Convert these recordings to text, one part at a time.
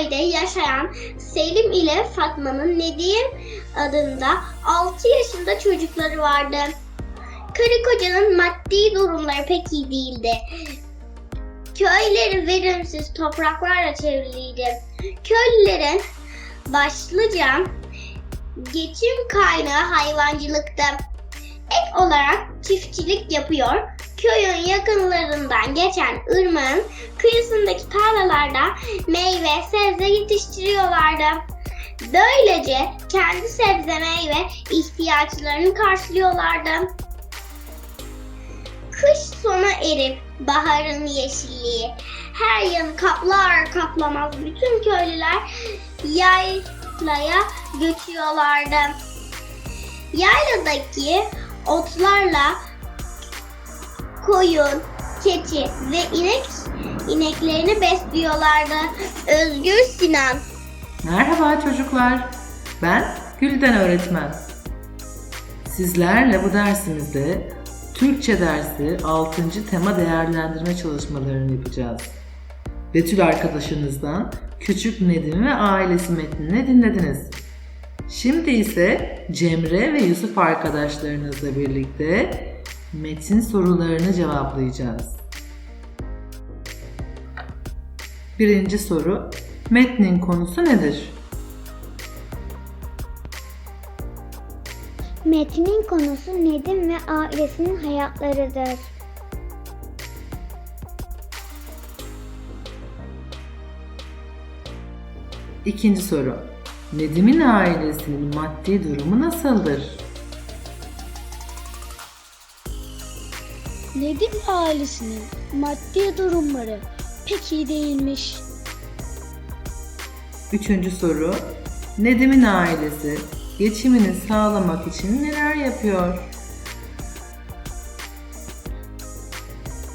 köyde yaşayan Selim ile Fatma'nın Nedim adında 6 yaşında çocukları vardı. Karı kocanın maddi durumları pek iyi değildi. Köyleri verimsiz topraklarla çevriliydi. Köylülerin başlıca geçim kaynağı hayvancılıktı. Ek olarak çiftçilik yapıyor, köyün yakınlarından geçen ırmağın kıyısındaki tarlalarda meyve, sebze yetiştiriyorlardı. Böylece kendi sebze meyve ihtiyaçlarını karşılıyorlardı. Kış sona erip baharın yeşilliği her yanı kaplar kaplamaz bütün köylüler yaylaya göçüyorlardı. Yayladaki otlarla koyun, keçi ve inek ineklerini besliyorlardı. Özgür Sinan Merhaba çocuklar. Ben Gülden öğretmen. Sizlerle bu dersimizde Türkçe dersi 6. tema değerlendirme çalışmalarını yapacağız. Betül arkadaşınızdan Küçük Nedim ve ailesi metnini dinlediniz. Şimdi ise Cemre ve Yusuf arkadaşlarınızla birlikte metin sorularını cevaplayacağız. Birinci soru, metnin konusu nedir? Metnin konusu Nedim ve ailesinin hayatlarıdır. İkinci soru, Nedim'in ailesinin maddi durumu nasıldır? Nedim ailesinin maddi durumları pek iyi değilmiş. Üçüncü soru, Nedim'in ailesi geçimini sağlamak için neler yapıyor?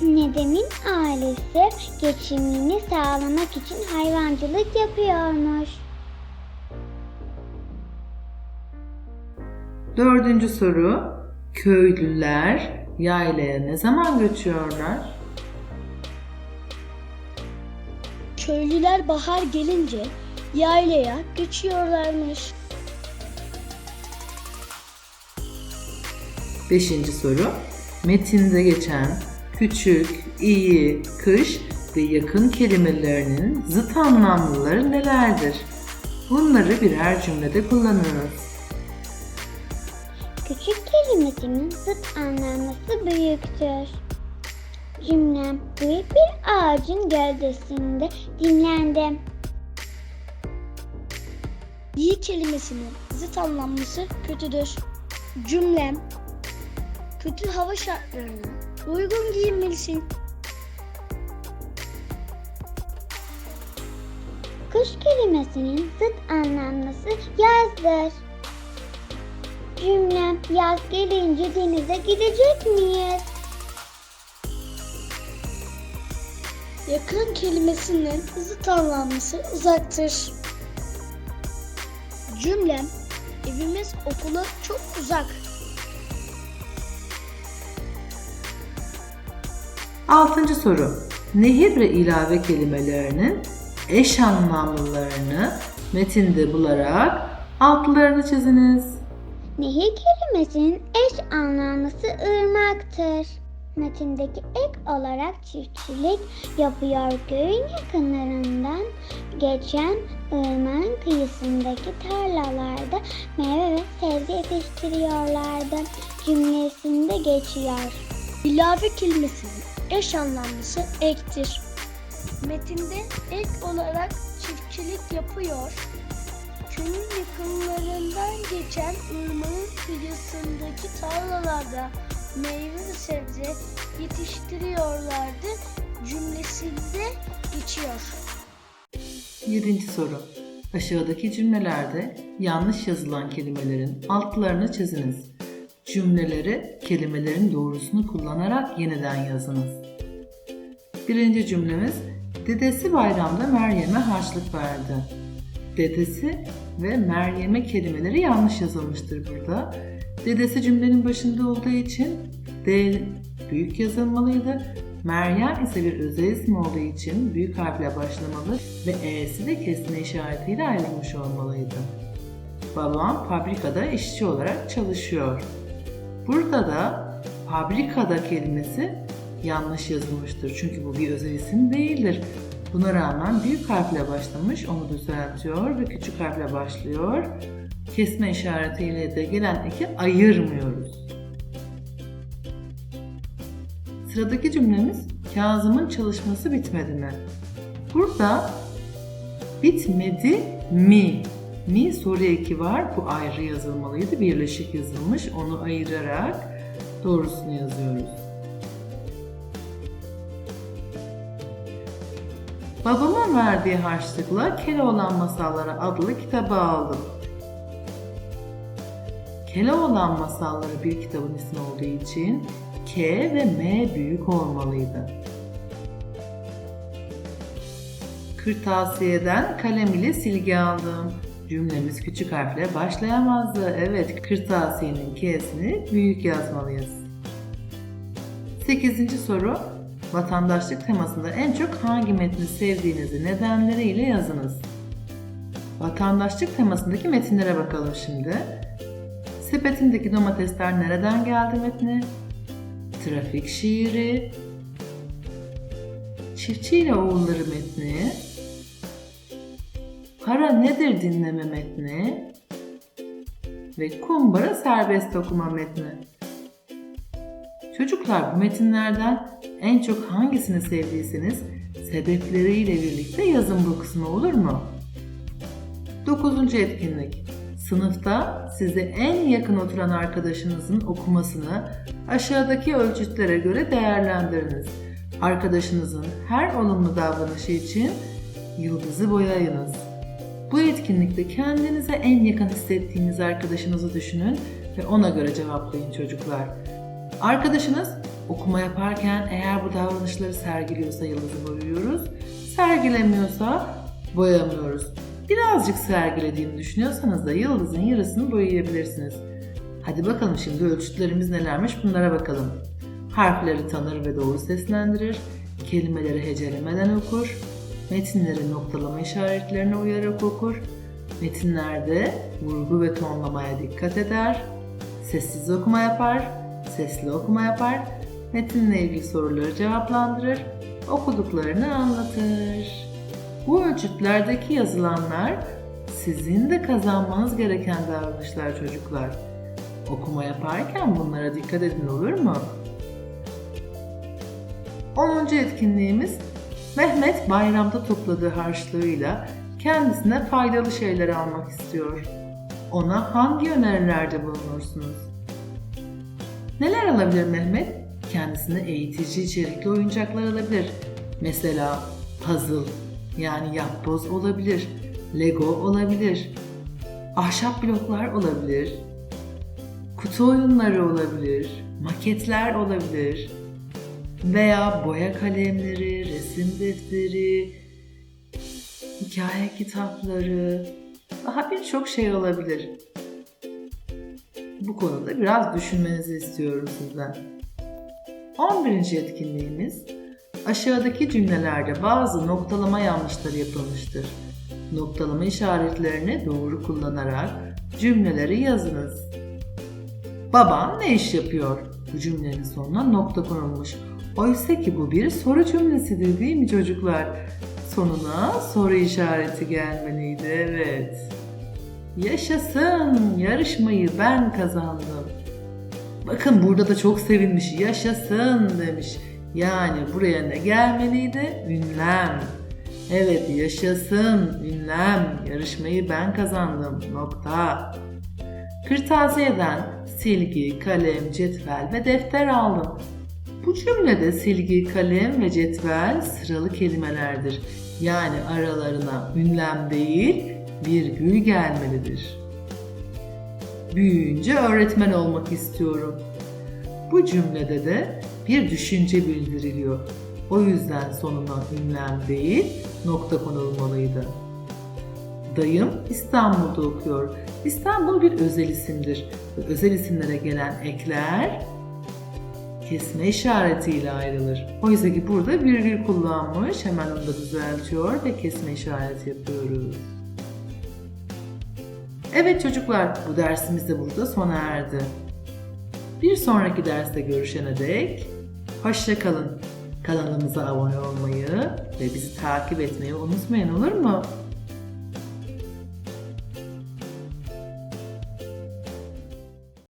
Nedim'in ailesi geçimini sağlamak için hayvancılık yapıyormuş. Dördüncü soru, köylüler yaylaya ne zaman göçüyorlar? Köylüler bahar gelince yaylaya göçüyorlarmış. Beşinci soru, metinde geçen küçük, iyi, kış ve yakın kelimelerinin zıt anlamlıları nelerdir? Bunları birer cümlede kullanıyoruz. Küçük kelimesinin zıt anlamlısı büyüktür. Cümlem büyük bir ağacın gövdesinde dinlendim. İyi kelimesinin zıt anlamlısı kötüdür. Cümlem kötü hava şartlarına uygun giyinmelisin. Kış kelimesinin zıt anlamlısı yazdır. Cümlem yaz gelince denize gidecek miyiz? Yakın kelimesinin zıt anlamlısı uzaktır. Cümlem evimiz okula çok uzak. Altıncı soru. Nehir ve ilave kelimelerinin eş anlamlılarını metinde bularak altlarını çiziniz. Nehir kelimesinin eş anlamlısı ırmaktır. Metindeki ek olarak çiftçilik yapıyor. Köyün yakınlarından geçen ırmağın kıyısındaki tarlalarda meyve ve sebze yetiştiriyorlardı. Cümlesinde geçiyor. İlave kelimesinin eş anlamlısı ektir. Metinde ek olarak çiftçilik yapıyor. Köyün yakınlarından geçen ırmağın kıyısındaki tarlalarda meyve ve sebze yetiştiriyorlardı cümlesinde geçiyor. Yedinci soru. Aşağıdaki cümlelerde yanlış yazılan kelimelerin altlarını çiziniz. Cümleleri kelimelerin doğrusunu kullanarak yeniden yazınız. Birinci cümlemiz Dedesi bayramda Meryem'e harçlık verdi. Dedesi ve Meryem'e kelimeleri yanlış yazılmıştır burada. Dedesi cümlenin başında olduğu için D büyük yazılmalıydı. Meryem ise bir özel isim olduğu için büyük harfle başlamalı ve e'si de kesme işaretiyle ayrılmış olmalıydı. Babam fabrikada işçi olarak çalışıyor. Burada da fabrikada kelimesi yanlış yazılmıştır. Çünkü bu bir özel isim değildir. Buna rağmen büyük harfle başlamış, onu düzeltiyor ve küçük harfle başlıyor. Kesme işaretiyle de gelen eki ayırmıyoruz. Sıradaki cümlemiz Kazım'ın çalışması bitmedi mi? Burada bitmedi mi? Mi soru eki var. Bu ayrı yazılmalıydı. Birleşik yazılmış. Onu ayırarak doğrusunu yazıyoruz. Babamın verdiği harçlıkla Keloğlan Masalları adlı kitabı aldım. Keloğlan Masalları bir kitabın ismi olduğu için K ve M büyük olmalıydı. Kırtasiyeden kalem ile silgi aldım. Cümlemiz küçük harfle başlayamazdı. Evet, kırtasiyenin K'sini büyük yazmalıyız. 8. soru. Vatandaşlık temasında en çok hangi metni sevdiğinizi nedenleriyle yazınız. Vatandaşlık temasındaki metinlere bakalım şimdi. Sepetimdeki domatesler nereden geldi metni? Trafik şiiri, Çiftçiyle oğulları metni, Para nedir dinleme metni ve Kumbara serbest okuma metni. Çocuklar bu metinlerden en çok hangisini sevdiyseniz sebepleriyle birlikte yazın bu kısmı olur mu? 9. etkinlik. Sınıfta size en yakın oturan arkadaşınızın okumasını aşağıdaki ölçütlere göre değerlendiriniz. Arkadaşınızın her olumlu davranışı için yıldızı boyayınız. Bu etkinlikte kendinize en yakın hissettiğiniz arkadaşınızı düşünün ve ona göre cevaplayın çocuklar. Arkadaşınız okuma yaparken eğer bu davranışları sergiliyorsa yıldızı boyuyoruz, sergilemiyorsa boyamıyoruz. Birazcık sergilediğini düşünüyorsanız da yıldızın yarısını boyayabilirsiniz. Hadi bakalım şimdi ölçütlerimiz nelermiş bunlara bakalım. Harfleri tanır ve doğru seslendirir, kelimeleri hecelemeden okur, metinleri noktalama işaretlerine uyarak okur, metinlerde vurgu ve tonlamaya dikkat eder, sessiz okuma yapar, sesli okuma yapar, metinle ilgili soruları cevaplandırır, okuduklarını anlatır. Bu ölçütlerdeki yazılanlar sizin de kazanmanız gereken davranışlar çocuklar. Okuma yaparken bunlara dikkat edin olur mu? 10. etkinliğimiz Mehmet bayramda topladığı harçlığıyla kendisine faydalı şeyler almak istiyor. Ona hangi önerilerde bulunursunuz? Neler alabilir Mehmet? Kendisine eğitici içerikli oyuncaklar alabilir. Mesela puzzle yani yapboz olabilir, lego olabilir, ahşap bloklar olabilir, kutu oyunları olabilir, maketler olabilir veya boya kalemleri, resim defteri, hikaye kitapları, daha birçok şey olabilir. Bu konuda biraz düşünmenizi istiyorum sizden. 11. etkinliğimiz aşağıdaki cümlelerde bazı noktalama yanlışları yapılmıştır. Noktalama işaretlerini doğru kullanarak cümleleri yazınız. Babam ne iş yapıyor? Bu cümlenin sonuna nokta konulmuş. Oysa ki bu bir soru cümlesidir değil mi çocuklar? Sonuna soru işareti gelmeliydi evet. Yaşasın yarışmayı ben kazandım. Bakın burada da çok sevinmiş yaşasın demiş. Yani buraya ne gelmeliydi? Ünlem. Evet yaşasın ünlem. Yarışmayı ben kazandım. Nokta. Kırtasiyeden silgi, kalem, cetvel ve defter aldım. Bu cümlede silgi, kalem ve cetvel sıralı kelimelerdir. Yani aralarına ünlem değil, virgül gelmelidir. Büyüyünce öğretmen olmak istiyorum. Bu cümlede de bir düşünce bildiriliyor. O yüzden sonuna ünlem değil, nokta konulmalıydı. Dayım İstanbul'da okuyor. İstanbul bir özel isimdir. Özel isimlere gelen ekler kesme işaretiyle ayrılır. Oysa ki burada virgül kullanmış. Hemen onu da düzeltiyor ve kesme işareti yapıyoruz. Evet çocuklar, bu dersimiz de burada sona erdi. Bir sonraki derste görüşene dek hoşça kalın. Kanalımıza abone olmayı ve bizi takip etmeyi unutmayın olur mu?